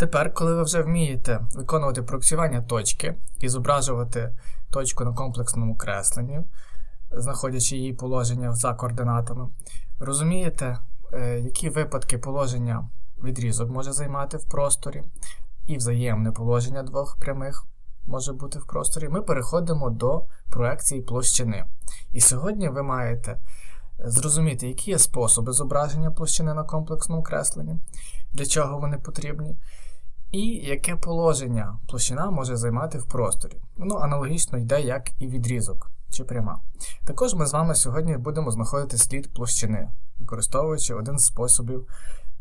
Тепер, коли ви вже вмієте виконувати проекціювання точки і зображувати точку на комплексному кресленні, знаходячи її положення за координатами, розумієте, е, які випадки положення відрізок може займати в просторі, і взаємне положення двох прямих може бути в просторі, ми переходимо до проекції площини. І сьогодні ви маєте зрозуміти, які є способи зображення площини на комплексному кресленні, для чого вони потрібні, і яке положення площина може займати в просторі. Воно аналогічно йде, як і відрізок чи пряма. Також ми з вами сьогодні будемо знаходити слід площини, використовуючи один з способів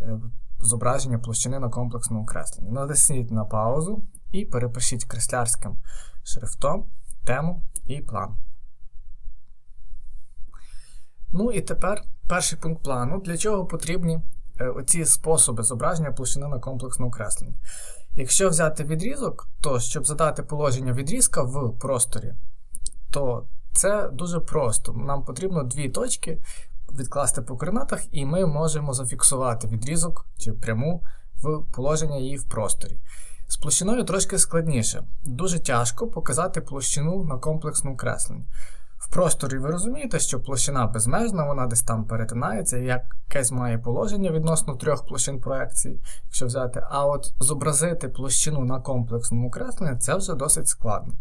е, зображення площини на комплексному кресленні. Натисніть на паузу і перепишіть креслярським шрифтом тему і план. Ну і тепер перший пункт плану, для чого потрібні оці способи зображення площини на комплексному кресленні. Якщо взяти відрізок, то щоб задати положення відрізка в просторі, то це дуже просто. Нам потрібно дві точки відкласти по координатах, і ми можемо зафіксувати відрізок чи пряму в положення її в просторі. З площиною трошки складніше. Дуже тяжко показати площину на комплексному кресленні. В просторі ви розумієте, що площина безмежна, вона десь там перетинається, якесь має положення відносно трьох площин проекції, якщо взяти. А от зобразити площину на комплексному кресленні це вже досить складно.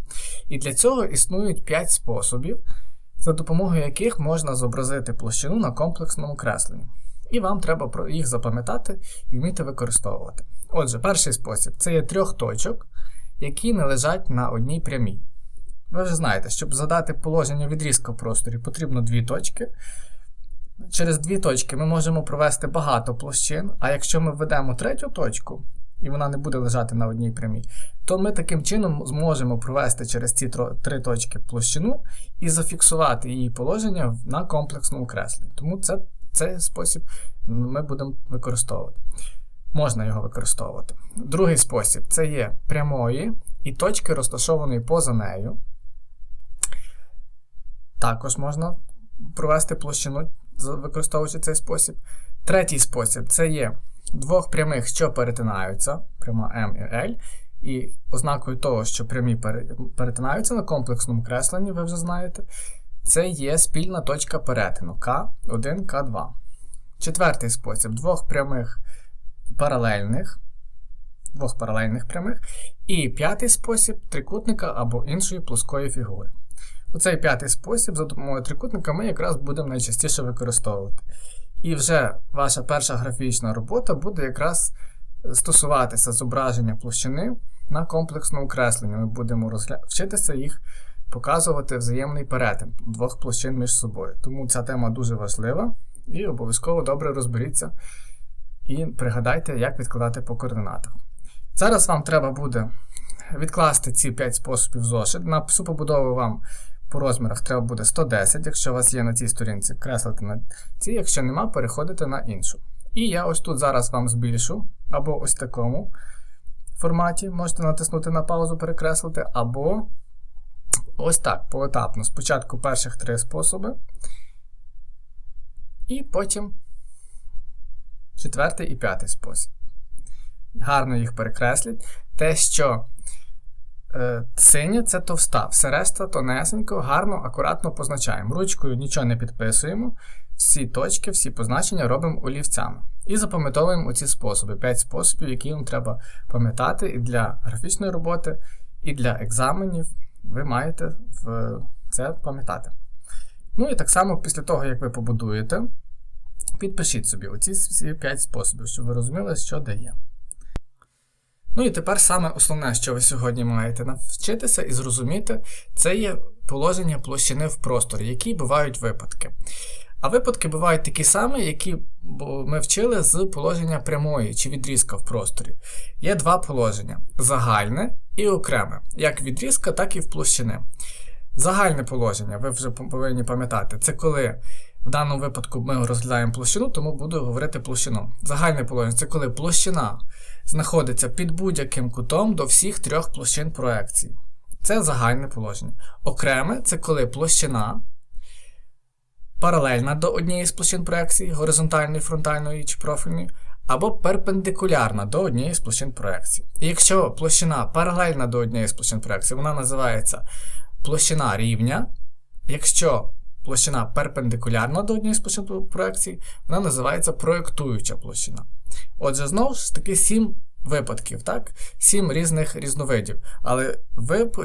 І для цього існують 5 способів, за допомогою яких можна зобразити площину на комплексному кресленні. І вам треба їх запам'ятати і вміти використовувати. Отже, перший спосіб це є трьох точок, які не лежать на одній прямій. Ви вже знаєте, щоб задати положення відрізка в просторі, потрібно дві точки. Через дві точки ми можемо провести багато площин, а якщо ми введемо третю точку, і вона не буде лежати на одній прямій, то ми таким чином зможемо провести через ці три точки площину і зафіксувати її положення на комплексному кресленні. Тому це, цей спосіб ми будемо використовувати. Можна його використовувати. Другий спосіб це є прямої і точки, розташованої поза нею. Також можна провести площину, використовуючи цей спосіб. Третій спосіб це є двох прямих, що перетинаються, пряма М і L. І ознакою того, що прямі перетинаються на комплексному кресленні, ви вже знаєте, це є спільна точка перетину К1, К2. Четвертий спосіб двох прямих паралельних, двох паралельних прямих. І п'ятий спосіб трикутника або іншої плоскої фігури. Оцей п'ятий спосіб за допомогою трикутника ми якраз будемо найчастіше використовувати. І вже ваша перша графічна робота буде якраз стосуватися зображення площини на комплексному кресленні. Ми будемо розгля... вчитися їх показувати взаємний перетин двох площин між собою. Тому ця тема дуже важлива і обов'язково добре розберіться і пригадайте, як відкладати по координатах. Зараз вам треба буде відкласти ці 5 способів зошит. На всю побудову вам по розмірах треба буде 110, якщо у вас є на цій сторінці, креслити на цій, якщо нема, переходите на іншу. І я ось тут зараз вам збільшу, або ось такому форматі. Можете натиснути на паузу, перекреслити, або ось так, поетапно. Спочатку перших три способи. І потім четвертий і п'ятий спосіб. Гарно їх перекресліть. Те, що Е, синє це товста, все решта тонесенько, гарно, акуратно позначаємо. Ручкою нічого не підписуємо. Всі точки, всі позначення робимо олівцями. І запам'ятовуємо оці способи. 5 способів, які вам треба пам'ятати і для графічної роботи, і для екзаменів. Ви маєте це пам'ятати. Ну і так само, після того, як ви побудуєте, підпишіть собі оці всі 5 способів, щоб ви розуміли, що дає. Ну і тепер саме основне, що ви сьогодні маєте навчитися і зрозуміти, це є положення площини в просторі, які бувають випадки. А випадки бувають такі самі, які ми вчили з положення прямої чи відрізка в просторі. Є два положення: загальне і окреме, як відрізка, так і в площини. Загальне положення, ви вже повинні пам'ятати, це коли в даному випадку ми розглядаємо площину, тому буду говорити площину. Загальне положення це коли площина знаходиться під будь-яким кутом до всіх трьох площин проекції. Це загальне положення. Окреме це коли площина паралельна до однієї з площин проекції, горизонтальної, фронтальної чи профільної, або перпендикулярна до однієї з площин проекції. І якщо площина паралельна до однієї з площин проекції, вона називається площина рівня. Якщо площина перпендикулярна до однієї з площин проекції, вона називається проєктуюча площина. Отже, знову ж таки, сім випадків, так? Сім різних різновидів. Але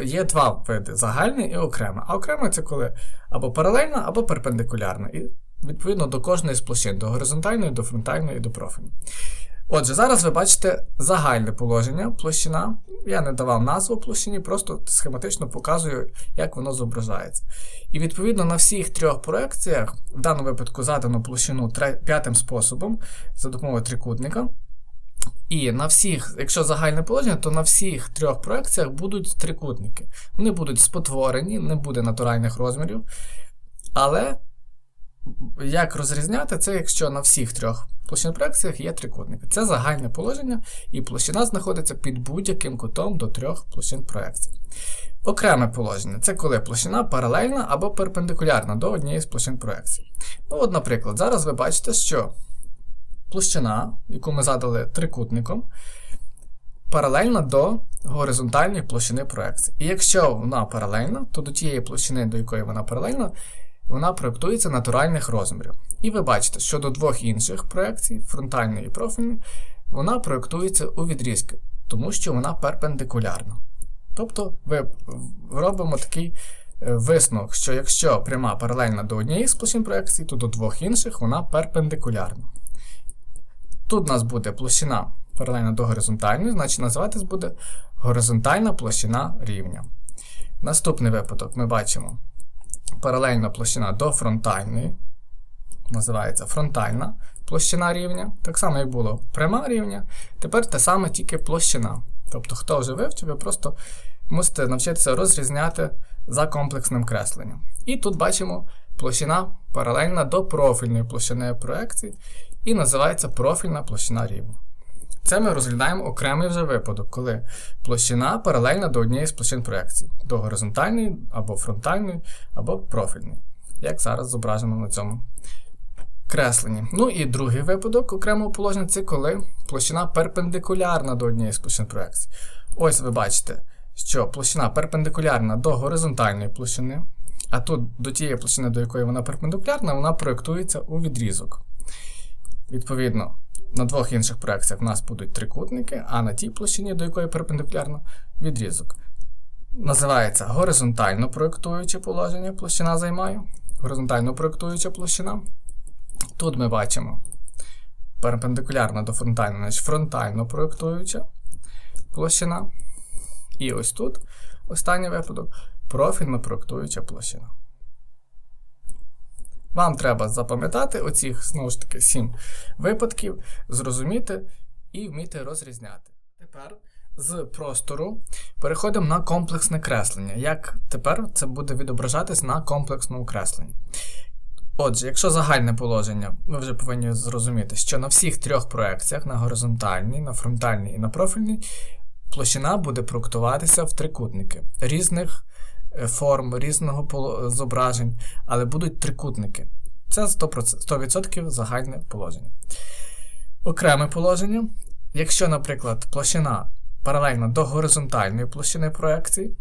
є два види загальний і окремий. А окремо це коли або паралельна, або перпендикулярна. І відповідно до кожної з площин, до горизонтальної, до фронтальної і до профільної. Отже, зараз ви бачите загальне положення, площина. Я не давав назву площині, просто схематично показую, як воно зображається. І відповідно на всіх трьох проекціях, в даному випадку задано площину п'ятим способом за допомогою трикутника. І на всіх, якщо загальне положення, то на всіх трьох проекціях будуть трикутники. Вони будуть спотворені, не буде натуральних розмірів. Але як розрізняти це, якщо на всіх трьох площин проекціях є трикутники? Це загальне положення, і площина знаходиться під будь-яким кутом до трьох площин проекцій. Окреме положення це коли площина паралельна або перпендикулярна до однієї з площин проекції. Ну, от, наприклад, зараз ви бачите, що площина, яку ми задали трикутником, паралельна до горизонтальної площини проекції. І якщо вона паралельна, то до тієї площини, до якої вона паралельна, вона проєктується натуральних розмірів. І ви бачите, що до двох інших проекцій, фронтальної і профільної, вона проєктується у відрізки, тому що вона перпендикулярна. Тобто ми робимо такий е, висновок, що якщо пряма паралельна до однієї з площин проекції, то до двох інших вона перпендикулярна. Тут у нас буде площина паралельна до горизонтальної, значить називатись буде горизонтальна площина рівня. Наступний випадок ми бачимо паралельна площина до фронтальної. Називається фронтальна площина рівня. Так само, як було пряма рівня. Тепер те саме тільки площина. Тобто, хто вже вивчив, ви просто мусите навчитися розрізняти за комплексним кресленням. І тут бачимо площина паралельна до профільної площини проекції, і називається профільна площина рівня. Це ми розглядаємо окремий вже випадок, коли площина паралельна до однієї з площин проекції, до горизонтальної, або фронтальної, або профільної, як зараз зображено на цьому кресленні. Ну і другий випадок окремого положення це коли площина перпендикулярна до однієї з площин проекції. Ось ви бачите, що площина перпендикулярна до горизонтальної площини, а тут до тієї площини, до якої вона перпендикулярна, вона проєктується у відрізок. Відповідно, на двох інших проекціях у нас будуть трикутники, а на тій площині, до якої перпендикулярно відрізок. Називається горизонтально проєктуюче положення, площина займає. Горизонтально проєктуюча площина. Тут ми бачимо перпендикулярно до фронтально, значить фронтально проєктуюча площина. І ось тут останній випадок профільно проєктуюча площина. Вам треба запам'ятати оцих, знову ж таки, сім випадків, зрозуміти і вміти розрізняти. Тепер з простору переходимо на комплексне креслення. Як тепер це буде відображатись на комплексному кресленні? Отже, якщо загальне положення, ви вже повинні зрозуміти, що на всіх трьох проекціях, на горизонтальній, на фронтальній і на профільній, площина буде проектуватися в трикутники різних форм, різного зображень, але будуть трикутники. Це 100%, загальне положення. Окреме положення. Якщо, наприклад, площина паралельна до горизонтальної площини проекції,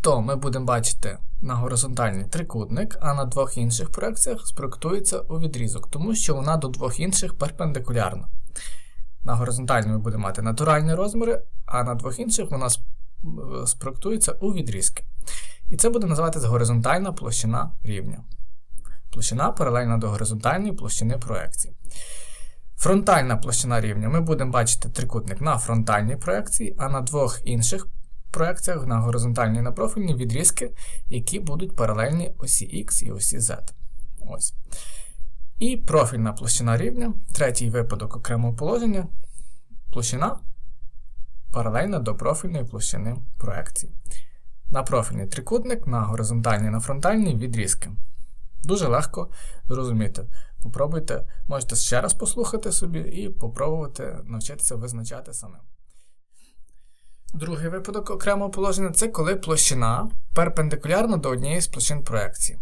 то ми будемо бачити на горизонтальний трикутник, а на двох інших проекціях спроектується у відрізок, тому що вона до двох інших перпендикулярна. На горизонтальній ми будемо мати натуральні розміри, а на двох інших вона спроектується у відрізки. І це буде називатися горизонтальна площина рівня. Площина паралельна до горизонтальної площини проекції. Фронтальна площина рівня ми будемо бачити трикутник на фронтальній проекції, а на двох інших проекціях на горизонтальній і на профільній відрізки, які будуть паралельні осі Х і осі Z. Ось. І профільна площина рівня, третій випадок окремого положення, площина паралельна до профільної площини проекції на профільний трикутник, на горизонтальний на фронтальний відрізки. Дуже легко зрозуміти. Попробуйте, можете ще раз послухати собі і попробувати навчитися визначати самим. Другий випадок окремого положення це коли площина перпендикулярна до однієї з площин проекції.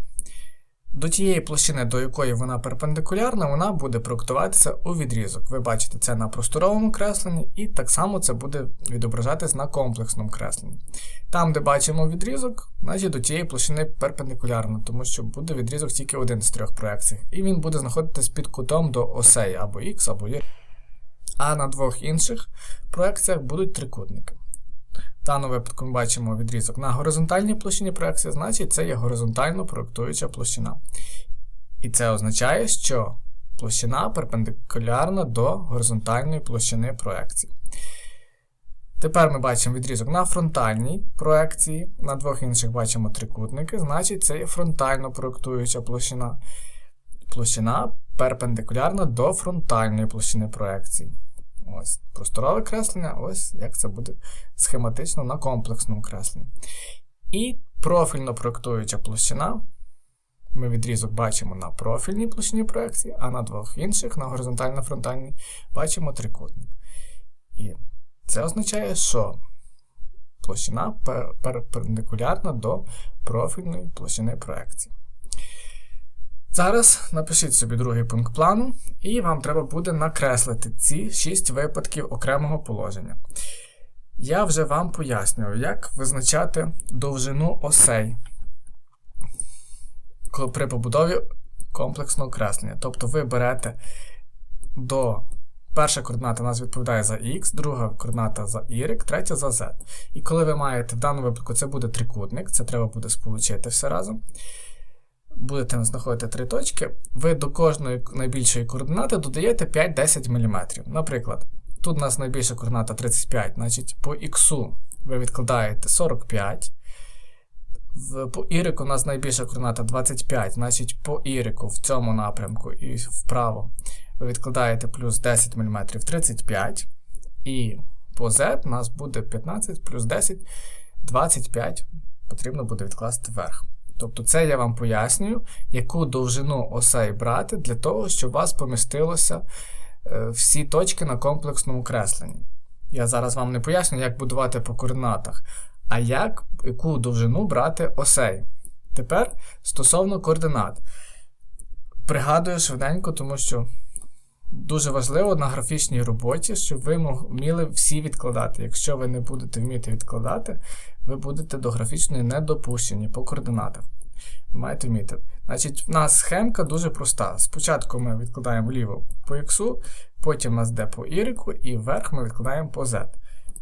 До тієї площини, до якої вона перпендикулярна, вона буде проєктуватися у відрізок. Ви бачите це на просторовому кресленні, і так само це буде відображатись на комплексному кресленні. Там, де бачимо відрізок, значить до тієї площини перпендикулярно, тому що буде відрізок тільки один з трьох проекцій. І він буде знаходитись під кутом до осей або Х, або Y. А на двох інших проекціях будуть трикутники. В даному випадку ми бачимо відрізок на горизонтальній площині проекції, значить це є горизонтально проєктуюча площина. І це означає, що площина перпендикулярна до горизонтальної площини проекції. Тепер ми бачимо відрізок на фронтальній проекції, на двох інших бачимо трикутники, значить це є фронтально проєктуюча площина. Площина перпендикулярна до фронтальної площини проекції. Ось просторове креслення, ось як це буде схематично на комплексному кресленні. І профільно проєктуюча площина. Ми відрізок бачимо на профільній площині проекції, а на двох інших, на горизонтально-фронтальній, бачимо трикутник. І це означає, що площина перпендикулярна до профільної площини проекції. Зараз напишіть собі другий пункт плану, і вам треба буде накреслити ці 6 випадків окремого положення. Я вже вам пояснюю, як визначати довжину осей при побудові комплексного креслення. Тобто ви берете до перша координата у нас відповідає за X, друга координата за Y, третя за Z. І коли ви маєте в даному випадку це буде трикутник, це треба буде сполучити все разом будете знаходити три точки, ви до кожної найбільшої координати додаєте 5-10 мм. Наприклад, тут у нас найбільша координата 35, значить по х ви відкладаєте 45. По Y у нас найбільша координата 25, значить по Y в цьому напрямку і вправо ви відкладаєте плюс 10 мм 35. І по Z у нас буде 15 плюс 10, 25 потрібно буде відкласти вверх. Тобто це я вам пояснюю, яку довжину осей брати для того, щоб у вас помістилося е, всі точки на комплексному кресленні. Я зараз вам не поясню, як будувати по координатах, а як, яку довжину брати осей. Тепер стосовно координат. Пригадую швиденько, тому що дуже важливо на графічній роботі, щоб ви вміли всі відкладати. Якщо ви не будете вміти відкладати, ви будете до графічної недопущені по координатах. Маєте вміти. Значить, в нас схемка дуже проста. Спочатку ми відкладаємо вліво по X, потім у нас йде по Y, і вверх ми відкладаємо по Z.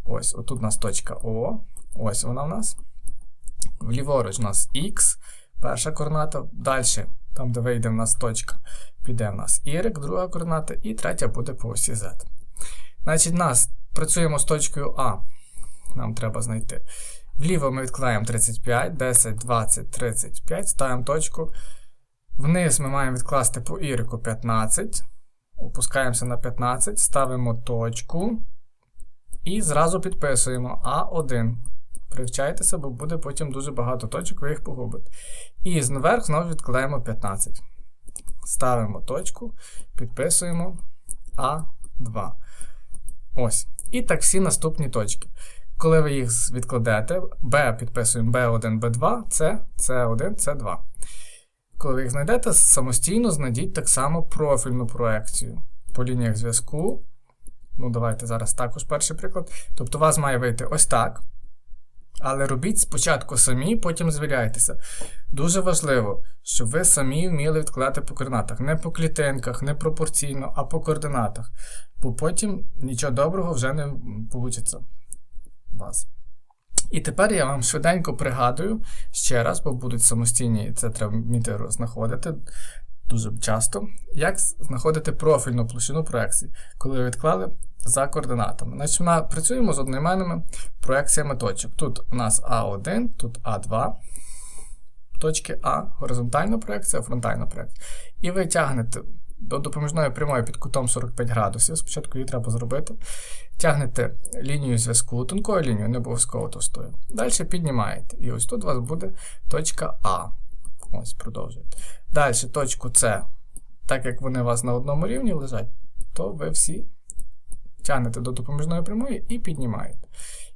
Ось, отут у нас точка О. Ось вона в нас. Вліворуч у нас X, перша координата. Далі, там, де вийде в нас точка, піде в нас Y, друга координата, і третя буде по осі Z. Значить, нас працюємо з точкою А. Нам треба знайти. Вліво ми відкладаємо 35, 10, 20, 35, ставимо точку. Вниз ми маємо відкласти по Y 15. Опускаємося на 15, ставимо точку. І зразу підписуємо А1. Привчайтеся, бо буде потім дуже багато точок, ви їх погубите. І зверху знову відкладаємо 15. Ставимо точку, підписуємо А2. Ось. І так всі наступні точки. Коли ви їх відкладете, B підписуємо B1, B2, C, C1, C2. Коли ви їх знайдете, самостійно знайдіть так само профільну проекцію по лініях зв'язку. Ну, давайте зараз також перший приклад. Тобто, у вас має вийти ось так. Але робіть спочатку самі, потім звіряйтеся. Дуже важливо, щоб ви самі вміли відкладати по координатах. Не по клітинках, не пропорційно, а по координатах. Бо потім нічого доброго вже не вийде вас. І тепер я вам швиденько пригадую ще раз, бо будуть самостійні, і це треба вміти знаходити дуже часто. Як знаходити профільну площину проекції, коли ви відклали за координатами. Значить, ми працюємо з одноіменними проекціями точок. Тут у нас А1, тут А2. Точки А, горизонтальна проекція, фронтальна проекція. І ви тягнете до допоміжної прямої під кутом 45 градусів. Спочатку її треба зробити. Тягнете лінію зв'язку, тонкою лінією, не обов'язково товстою. Далі піднімаєте. І ось тут у вас буде точка А. Ось, продовжуєте. Далі точку С, так як вони у вас на одному рівні лежать, то ви всі тягнете до допоміжної прямої і піднімаєте.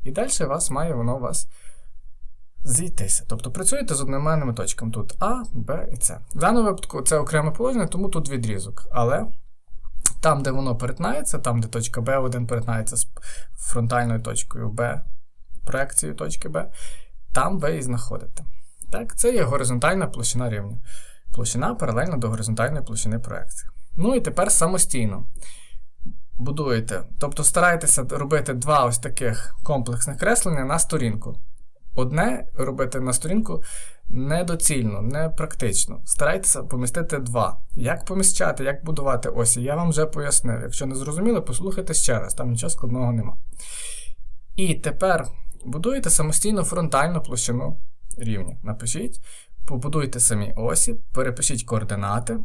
І далі вас має воно у вас зійтися. Тобто працюєте з одноіменними точками. Тут А, Б і С. В даному випадку це окреме положення, тому тут відрізок. Але там, де воно перетинається, там, де точка B1 перетинається з фронтальною точкою B, проекцією точки B, там ви і знаходите. Так, Це є горизонтальна площина рівня. Площина паралельна до горизонтальної площини проекції. Ну і тепер самостійно будуєте. Тобто старайтеся робити два ось таких комплексних креслення на сторінку. Одне робити на сторінку недоцільно, непрактично. Старайтеся помістити два. Як поміщати, як будувати осі, я вам вже пояснив. Якщо не зрозуміли, послухайте ще раз, там нічого складного нема. І тепер будуєте самостійно фронтальну площину рівня. Напишіть, побудуйте самі осі, перепишіть координати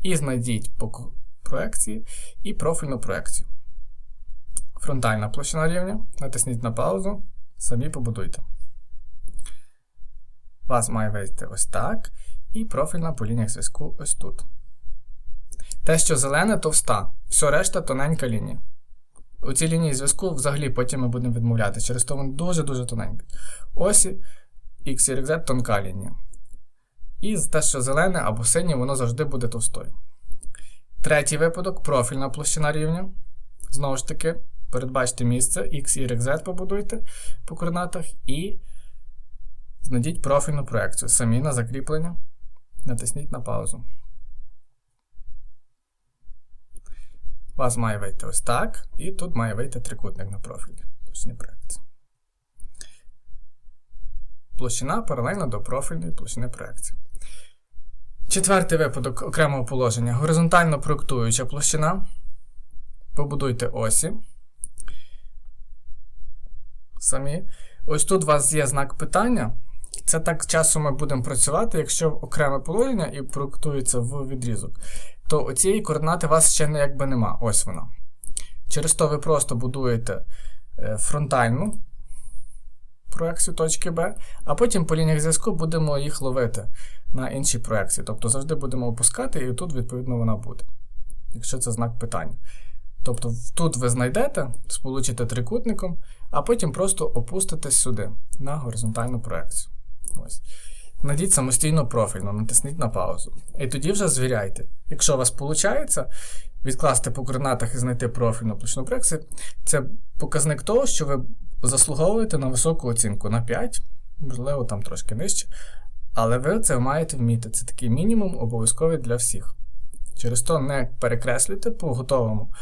і знайдіть по проекції і профільну проекцію. Фронтальна площина рівня. Натисніть на паузу, самі побудуйте. Вас має вийти ось так. І профільна по лініях зв'язку ось тут. Те, що зелене, товста. Все решта тоненька лінія. У цій лінії зв'язку взагалі потім ми будемо відмовляти. Через то воно дуже-дуже тоненьке. Осі X, Y, Z тонка лінія. І те, що зелене або синє, воно завжди буде товстою. Третій випадок профільна площина рівня. Знову ж таки, передбачте місце, X, Y, Z побудуйте по координатах і знайдіть профільну проекцію. Самі на закріплення. Натисніть на паузу. Вас має вийти ось так, і тут має вийти трикутник на профілі. Площині проекції. Площина паралельна до профільної площини проекції. Четвертий випадок окремого положення. Горизонтально проєктуюча площина. Побудуйте осі. Самі. Ось тут у вас є знак питання. Це так часом ми будемо працювати, якщо окреме положення і проєктується в відрізок, то оцієї координати у вас ще не якби нема. Ось вона. Через то ви просто будуєте е, фронтальну проекцію точки Б, а потім по лініях зв'язку будемо їх ловити на іншій проекції. Тобто завжди будемо опускати, і тут, відповідно, вона буде. Якщо це знак питання. Тобто тут ви знайдете, сполучите трикутником, а потім просто опуститесь сюди, на горизонтальну проекцію. Ось. Найдіть самостійно профільно, натисніть на паузу. І тоді вже звіряйте. Якщо у вас виходить відкласти по координатах і знайти профільну площину проекції, це показник того, що ви заслуговуєте на високу оцінку на 5, можливо, там трошки нижче. Але ви це маєте вміти. Це такий мінімум обов'язковий для всіх. Через то не перекреслюйте по готовому,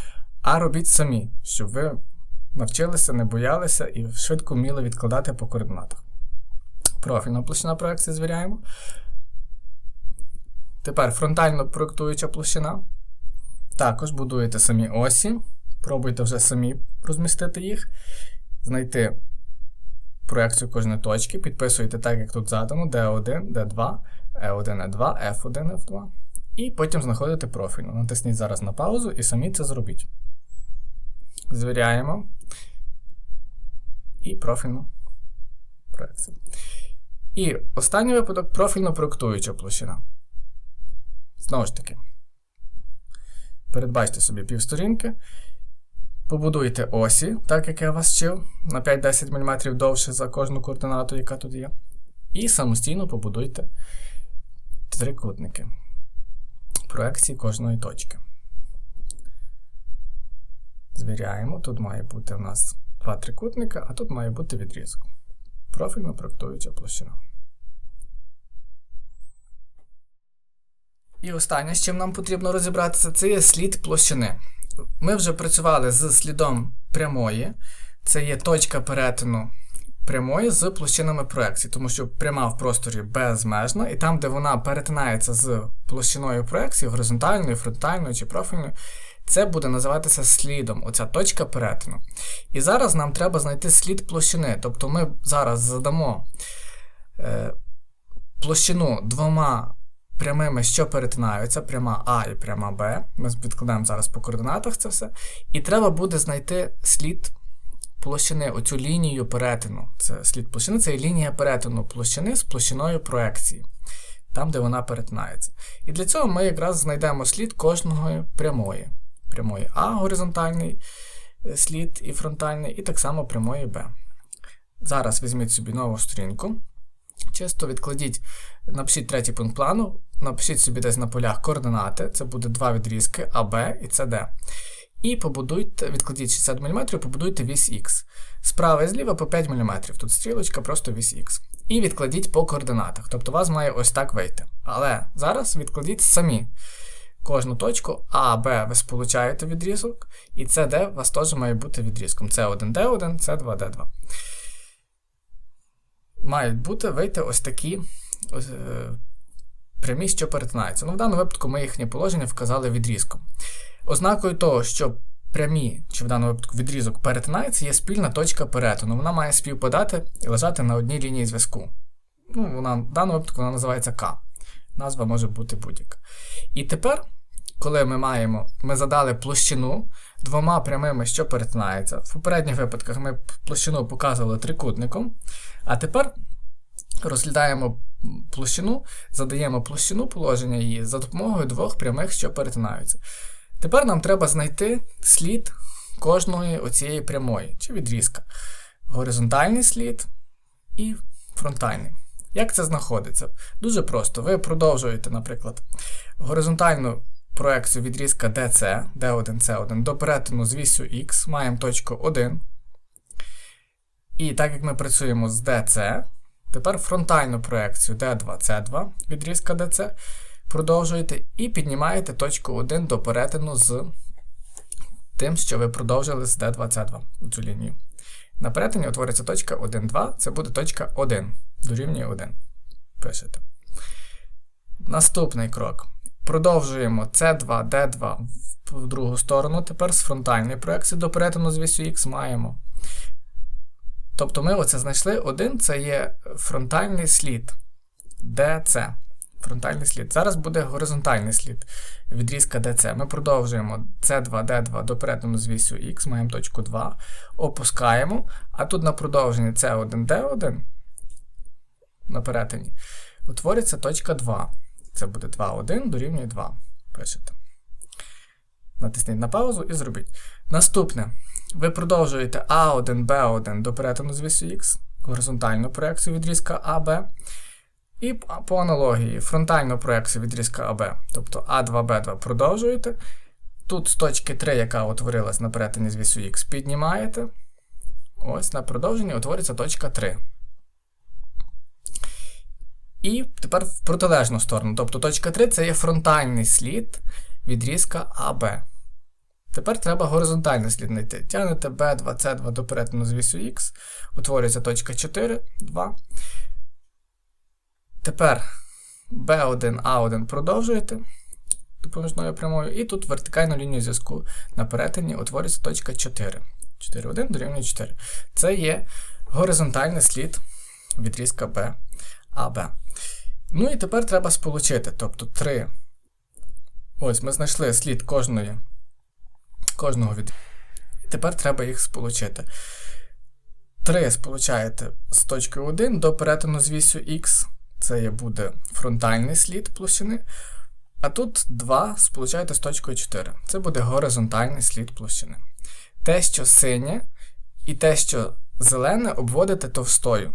а робіть самі, щоб ви навчилися, не боялися і швидко вміли відкладати по координатах. Профільна площина проекції звіряємо. Тепер фронтально проєктуюча площина. Також будуєте самі осі. Пробуйте вже самі розмістити їх, знайти проекцію кожної точки, підписуєте так, як тут задано, D1, D2, E1, E2, F1, F2. І потім знаходите профільну. Натисніть зараз на паузу і самі це зробіть. Звіряємо. І профільну проекцію. І останній випадок профільно проєктуюча площина. Знову ж таки, передбачте собі півсторінки. Побудуйте осі, так як я вас вчив, на 5-10 мм довше за кожну координату, яка тут є. І самостійно побудуйте трикутники проекції кожної точки. Звіряємо, тут має бути у нас два трикутника, а тут має бути відрізок. Профільно проектуюча площина. І останнє, з чим нам потрібно розібратися, це є слід площини. Ми вже працювали з слідом прямої, це є точка перетину прямої з площинами проекції, тому що пряма в просторі безмежна, і там, де вона перетинається з площиною проекції, горизонтальною, фронтальною чи профільною, це буде називатися слідом, оця точка перетину. І зараз нам треба знайти слід площини. Тобто ми зараз задамо е, площину двома прямими, що перетинаються, пряма А і пряма Б. Ми відкладаємо зараз по координатах це все. І треба буде знайти слід площини, оцю лінію перетину. Це слід площини, це лінія перетину площини з площиною проекції, там, де вона перетинається. І для цього ми якраз знайдемо слід кожної прямої. Прямої А горизонтальний е, слід і фронтальний, і так само прямої Б. Зараз візьміть собі нову сторінку. Чисто відкладіть, напишіть третій пункт плану, напишіть собі десь на полях координати, це буде два відрізки АБ і СД. І побудуйте, відкладіть 60 мм, побудуйте вісь Х. Справа і зліва по 5 мм. Тут стрілочка, просто вісь Х. І відкладіть по координатах. Тобто у вас має ось так вийти. Але зараз відкладіть самі кожну точку А, Б ви сполучаєте відрізок, і СД у вас теж має бути відрізком. С1, Д1, С2, Д2. Мають бути вийти ось такі ось, е, прямі, що перетинаються. Ну, в даному випадку ми їхнє положення вказали відрізком. Ознакою того, що прямі, чи в даному випадку відрізок перетинається, є спільна точка перетину. Вона має співпадати і лежати на одній лінії зв'язку. Ну, вона, В даному випадку вона називається К. Назва може бути будь-яка. І тепер, коли ми маємо, ми задали площину двома прямими, що перетинаються. В попередніх випадках ми площину показували трикутником. А тепер розглядаємо площину, задаємо площину положення її за допомогою двох прямих, що перетинаються. Тепер нам треба знайти слід кожної оцієї прямої чи відрізка. Горизонтальний слід і фронтальний. Як це знаходиться? Дуже просто. Ви продовжуєте, наприклад, горизонтальну проекцію відрізка DC, D1, C1 до перетину з вісю X, маємо точку 1. І так як ми працюємо з DC, тепер фронтальну проекцію D2, C2 відрізка DC продовжуєте і піднімаєте точку 1 до перетину з тим, що ви продовжили з D2, C2 у цю лінію. На перетині утвориться точка 1, 2, це буде точка 1, дорівнює 1. Пишете. Наступний крок. Продовжуємо C2, D2 в другу сторону. Тепер з фронтальної проекції до перетину з вісю Х маємо. Тобто ми оце знайшли. Один це є фронтальний слід DC. Фронтальний слід. Зараз буде горизонтальний слід відрізка DC. Ми продовжуємо C2, D2 до перетину з вісю Х, маємо точку 2, опускаємо, а тут на продовженні C1, D1 на перетині утвориться точка 2. Це буде 2, 1 дорівнює 2. Пишете. Натисніть на паузу і зробіть. Наступне. Ви продовжуєте А1, Б1 до перетину з вісю Х, горизонтальну проекцію відрізка АБ. І по аналогії фронтальну проекцію відрізка АБ, тобто А2Б2 продовжуєте. Тут з точки 3, яка утворилась на перетині з вісю Х, піднімаєте. Ось на продовженні утвориться точка 3. І тепер в протилежну сторону. Тобто точка 3 це є фронтальний слід відрізка АБ. Тепер треба горизонтальний слід знайти. Тягнете B2, C2 до перетину з вісю Х, утворюється точка 4, 2. Тепер B1, A1 продовжуєте допоміжною прямою, і тут вертикальну лінію зв'язку на перетині утворюється точка 4. 4, 1 дорівнює 4. Це є горизонтальний слід відрізка B, AB. Ну і тепер треба сполучити. Тобто 3. Ось ми знайшли слід кожної, кожного від. І тепер треба їх сполучити. 3 сполучаєте з точкою 1 до перетину з вісю Х. Це буде фронтальний слід площини. А тут 2 сполучаєте з точкою 4. Це буде горизонтальний слід площини. Те, що синє, і те, що зелене, обводите товстою.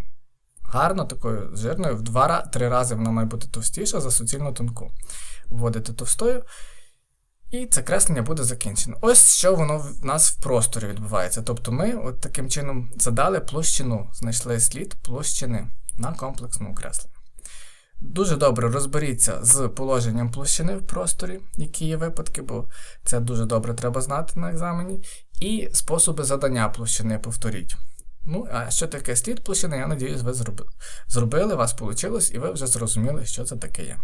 Гарно такою жирною, в 2-3 рази вона має бути товстіша за суцільну тонку. Обводите товстою. І це креслення буде закінчено. Ось що воно в нас в просторі відбувається. Тобто ми от таким чином задали площину, знайшли слід площини на комплексному кресленні. Дуже добре розберіться з положенням площини в просторі, які є випадки, бо це дуже добре треба знати на екзамені. І способи задання площини повторіть. Ну, а що таке слід площини, я надіюсь, ви зробили. Зробили, у вас вийшло, і ви вже зрозуміли, що це таке є.